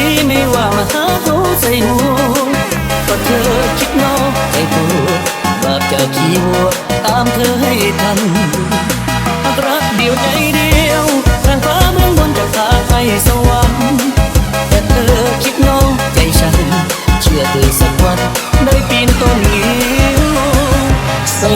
ดีไม่ว่ามาหาเขาใส่หัวก็เธอคิดนอกใจตัวบาปจะขี้วัวตามเธอให้ทันรักเดียวใจเดียวแรงฟ้าเมืองบนจะพาไปสวรรค์แต่เธอคิดนอกใจฉัน เชื่อเธอสักวันได้ปีนต้นงิ้วใส่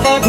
If